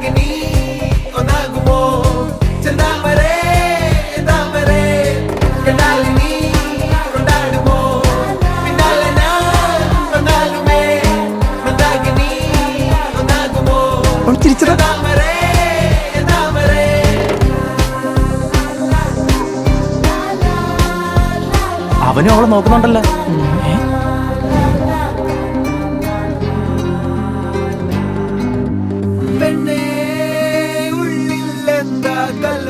മന്ദാകിനി ഒന്നാകുമോ ചെന്താമരേ താമരേ കണ്ടാലിനി കൊണ്ടാടുമോ പിന്നാലെ ഞാൻ വന്നാലുമേ മന്ദാകിനി ഒന്നാകുമോ ചിരിച്ചതാ താമരേ താമരേ അവനും അവളെ നോക്കുന്നുണ്ടല്ലോ. Tagal